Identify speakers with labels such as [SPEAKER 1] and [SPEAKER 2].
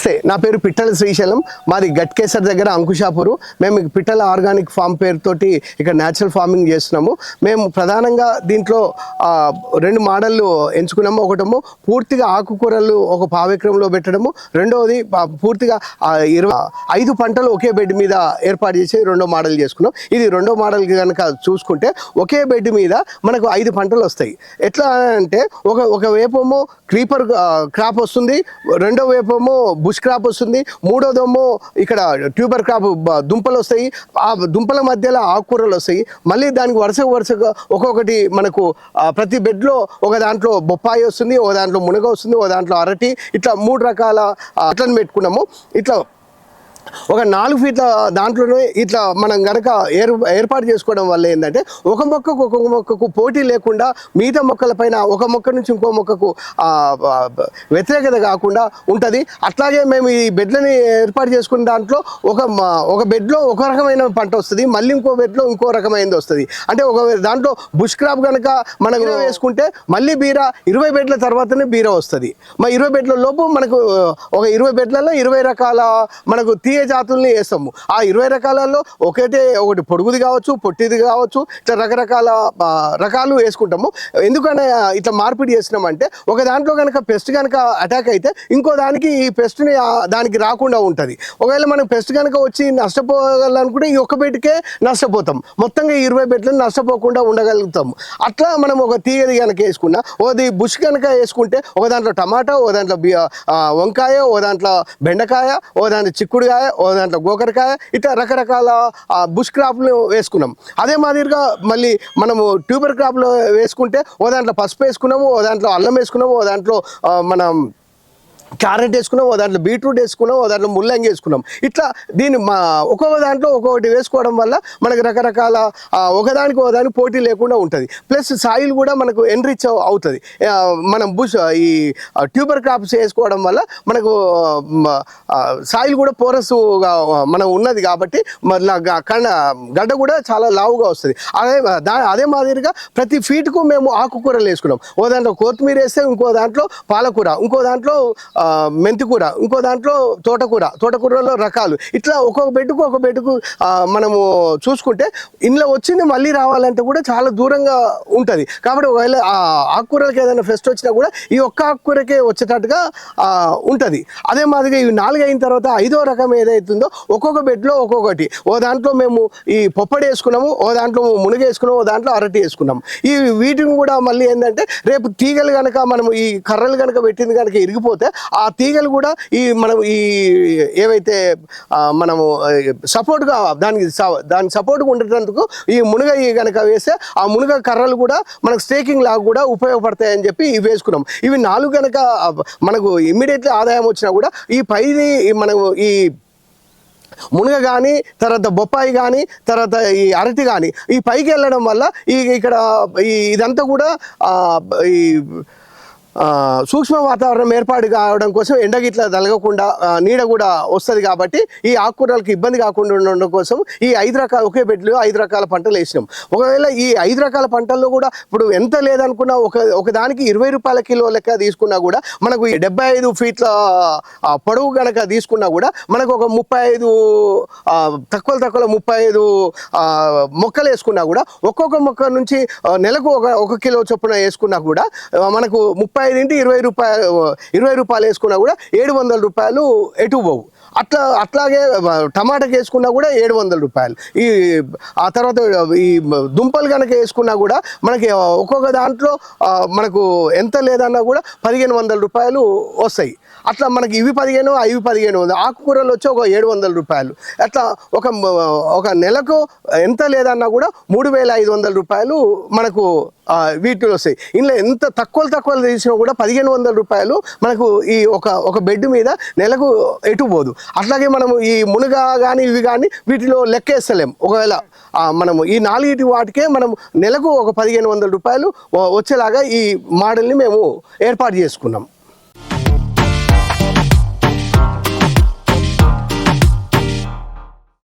[SPEAKER 1] నమస్తే నా పేరు పిట్టల శ్రీశైలం మాది గట్కేసర్ దగ్గర అంకుషాపూరు. మేము పిట్టల ఆర్గానిక్ ఫామ్ పేరుతోటి ఇక్కడ న్యాచురల్ ఫార్మింగ్ చేస్తున్నాము. మేము ప్రధానంగా దీంట్లో రెండు మోడళ్ళు ఎంచుకున్నాము. ఒకటము పూర్తిగా ఆకుకూరలు ఒక పావెకరంలో పెట్టడము. రెండవది పూర్తిగా ఇరవై ఐదు పంటలు ఒకే బెడ్ మీద ఏర్పాటు చేసి రెండో మోడల్ చేసుకున్నాం. ఇది రెండో మోడల్ కనుక చూసుకుంటే ఒకే బెడ్ మీద మనకు ఐదు పంటలు వస్తాయి. ఎట్లా అంటే ఒక ఒక వేపము క్రీపర్ క్రాప్ వస్తుంది. రెండో వేపము బుష్ క్రాప్ వస్తుంది. మూడోదేమో ఇక్కడ ట్యూబర్ క్రాప్ దుంపలు వస్తాయి. ఆ దుంపల మధ్యలో ఆకుకూరలు వస్తాయి. మళ్ళీ దానికి వరుస వరుసగా ఒక్కొక్కటి మనకు ప్రతి బెడ్లో ఒక దాంట్లో బొప్పాయి వస్తుంది ఒక దాంట్లో మునగ వస్తుంది ఒక దాంట్లో అరటి ఇట్లా మూడు రకాల అట్లను పెట్టుకున్నాము. ఇట్లా ఒక నాలుగు ఫీట్ల దాంట్లోనే ఇట్లా మనం గనక ఏర్ ఏర్పాటు చేసుకోవడం వల్ల ఏంటంటే ఒక మొక్కకు ఒక మొక్కకు పోటీ లేకుండా మిగతా మొక్కల పైన ఒక మొక్క నుంచి ఇంకో మొక్కకు వ్యతిరేకత కాకుండా ఉంటుంది. అట్లాగే మేము ఈ బెడ్లని ఏర్పాటు చేసుకున్న దాంట్లో ఒక ఒక బెడ్లో ఒక రకమైన పంట వస్తుంది మళ్ళీ ఇంకో బెడ్లో ఇంకో రకమైనది వస్తుంది. అంటే ఒక దాంట్లో బుష్ క్రాప్ కనుక మనం వేసుకుంటే మళ్ళీ బీర ఇరవై బెడ్ల తర్వాతనే బీర వస్తుంది. మా ఇరవై బెడ్ల లోపు మనకు ఒక ఇరవై బెడ్లలో ఇరవై రకాల మనకు తీయ జాతుల్ని వేస్తాము. ఆ ఇరవై రకాలలో ఒకటే ఒకటి పొడుగుది కావచ్చు పొట్టిది కావచ్చు ఇట్లా రకరకాల రకాలు వేసుకుంటాము. ఎందుకని ఇట్లా మార్పిడి చేసినామంటే ఒక దాంట్లో కనుక పెస్ట్ కనుక అటాక్ అయితే ఇంకో దానికి ఈ పెస్ట్ని దానికి రాకుండా ఉంటుంది. ఒకవేళ మనం పెస్ట్ కనుక వచ్చి నష్టపోగలనుకుంటే ఈ ఒక్క బెడ్కే నష్టపోతాం. మొత్తంగా ఈ ఇరవై బెడ్లను నష్టపోకుండా ఉండగలుగుతాము. అట్లా మనం ఒక తీగది కనుక వేసుకున్నా ఓది బుష్ కనుక వేసుకుంటే ఒక దాంట్లో టమాటా ఓ దాంట్లో వంకాయ ఓ దాంట్లో బెండకాయ ఓ దాంట్లో చిక్కుడుకాయ ఓ దాంట్లో గోకరకాయ ఇట్లా రకరకాల బుష్ క్రాప్లు వేసుకున్నాం. అదే మాదిరిగా మళ్ళీ మనము ట్యూబర్ క్రాప్లో వేసుకుంటే ఓ దాంట్లో పసుపు వేసుకున్నాము ఓ దాంట్లో అల్లం వేసుకున్నాము ఓ దాంట్లో మనం క్యారెట్ వేసుకున్నాం ఓ దాంట్లో బీట్రూట్ వేసుకున్నాం ఓ దాంట్లో ముల్లంగి వేసుకున్నాం. ఇట్లా దీన్ని మా ఒక్కొక్క దాంట్లో ఒక్కొక్కటి వేసుకోవడం వల్ల మనకు రకరకాల ఒకదానికి ఒకదానికి పోటీ లేకుండా ఉంటుంది. ప్లస్ సాయిల్ కూడా మనకు ఎన్రిచ్ అవుతుంది. మనం బుష్ ఈ ట్యూబర్ క్రాప్స్ వేసుకోవడం వల్ల మనకు సాయిల్ కూడా పోరస్గా మనం ఉన్నది కాబట్టి మళ్ళీ కన్న గడ్డ కూడా చాలా లావుగా వస్తుంది. అదే దా అదే మాదిరిగా ప్రతి ఫీట్కు మేము ఆకుకూరలు వేసుకున్నాం. ఓ దాంట్లో కొత్తిమీర వేస్తే ఇంకో దాంట్లో పాలకూర ఇంకో దాంట్లో మెంతికూర ఇంకో దాంట్లో తోటకూర తోటకూరలో రకాలు. ఇట్లా ఒక్కొక్క బెడ్కు ఒక బెడ్కు మనము చూసుకుంటే ఇంట్లో వచ్చింది మళ్ళీ రావాలంటే కూడా చాలా దూరంగా ఉంటుంది. కాబట్టి ఒకవేళ ఆకుకూరలకి ఏదైనా ఫెస్ట్ వచ్చినా కూడా ఈ ఒక్క ఆకుకూరకే వచ్చేటట్టుగా ఉంటుంది. అదే మాదిరిగా ఇవి నాలుగు అయిన తర్వాత ఐదో రకం ఏదైతుందో ఒక్కొక్క బెడ్లో ఒక్కొక్కటి. ఓ దాంట్లో మేము ఈ పొప్పడి వేసుకున్నాము ఓ దాంట్లో మునగ వేసుకున్నాము ఓ దాంట్లో అరటి వేసుకున్నాము. ఈ వీటిని కూడా మళ్ళీ ఏంటంటే రేపు తీగలు కనుక మనం ఈ కర్రలు కనుక పెట్టింది కనుక ఇరిగిపోతే ఆ తీగలు కూడా ఈ మనం ఈ ఏవైతే మనము సపోర్ట్గా దానికి స- దానికి సపోర్ట్గా ఉండేటందుకు ఈ మునగ ఈ కనుక వేస్తే ఆ మునగ కర్రలు కూడా మనకు స్టేకింగ్ లాగా కూడా ఉపయోగపడతాయని చెప్పి ఇవి వేసుకున్నాం. ఇవి నాలుగు కనుక మనకు ఇమ్మీడియట్లీ ఆదాయం వచ్చినా కూడా ఈ పైది మనము ఈ మునగ కానీ తర్వాత బొప్పాయి కానీ తర్వాత ఈ అరటి కానీ ఈ పైకి వెళ్ళడం వల్ల ఈ ఇక్కడ ఈ ఇదంతా కూడా ఈ సూక్ష్మ వాతావరణం ఏర్పాటు కావడం కోసం ఎండ గిట్ల తలగకుండా నీడ కూడా వస్తుంది కాబట్టి ఈ ఆకుకూరలకు ఇబ్బంది కాకుండా ఉండడం కోసం ఈ ఐదు రకాల ఒకే బెడ్లు ఐదు రకాల పంటలు వేసినాం. ఒకవేళ ఈ ఐదు రకాల పంటల్లో కూడా ఇప్పుడు ఎంత లేదనుకున్నా ఒక ఒక దానికి ఇరవై రూపాయల కిలో లెక్క తీసుకున్నా కూడా మనకు ఈ డెబ్బై ఐదు ఫీట్ల పొడవు కనుక తీసుకున్నా కూడా మనకు ఒక ముప్పై ఐదు తక్కువ తక్కువ ముప్పై ఐదు మొక్కలు వేసుకున్నా కూడా ఒక్కొక్క మొక్క నుంచి నెలకు ఒక ఒక కిలో చొప్పున వేసుకున్నా కూడా మనకు ముప్పై ఐదు తింటే ఇరవై రూపాయలు ఇరవై రూపాయలు వేసుకున్నా కూడా ఏడు వందల రూపాయలు ఎటు పోవు. అట్లా అట్లాగే టమాటాకి వేసుకున్నా కూడా ఏడు వందల రూపాయలు. ఈ ఆ తర్వాత ఈ దుంపలు కనుక వేసుకున్నా కూడా మనకి ఒక్కొక్క దాంట్లో మనకు ఎంత లేదన్నా కూడా పదిహేను వందల రూపాయలు వస్తాయి. అట్లా మనకి ఇవి పదిహేను అవి పదిహేను వందలు. ఆకుకూరలు వచ్చి ఒక ఏడు వందల రూపాయలు. అట్లా ఒక ఒక నెలకు ఎంత లేదన్నా కూడా మూడు వేల ఐదు వందల రూపాయలు మనకు వీటిలో వస్తాయి. ఇందులో ఎంత తక్కువ తక్కువ తీసినా కూడా పదిహేను వందల రూపాయలు మనకు ఈ ఒక ఒక బెడ్ మీద నెలకు ఎటు పోదు. అట్లాగే మనము ఈ మునగ కానీ ఇవి కానీ వీటిలో లెక్కేస్తలేం. ఒకవేళ మనము ఈ నాలుగిటి వాటికే మనం నెలకు ఒక పదిహేను వందల రూపాయలు వచ్చేలాగా ఈ మోడల్ని మేము ఏర్పాటు చేసుకున్నాం.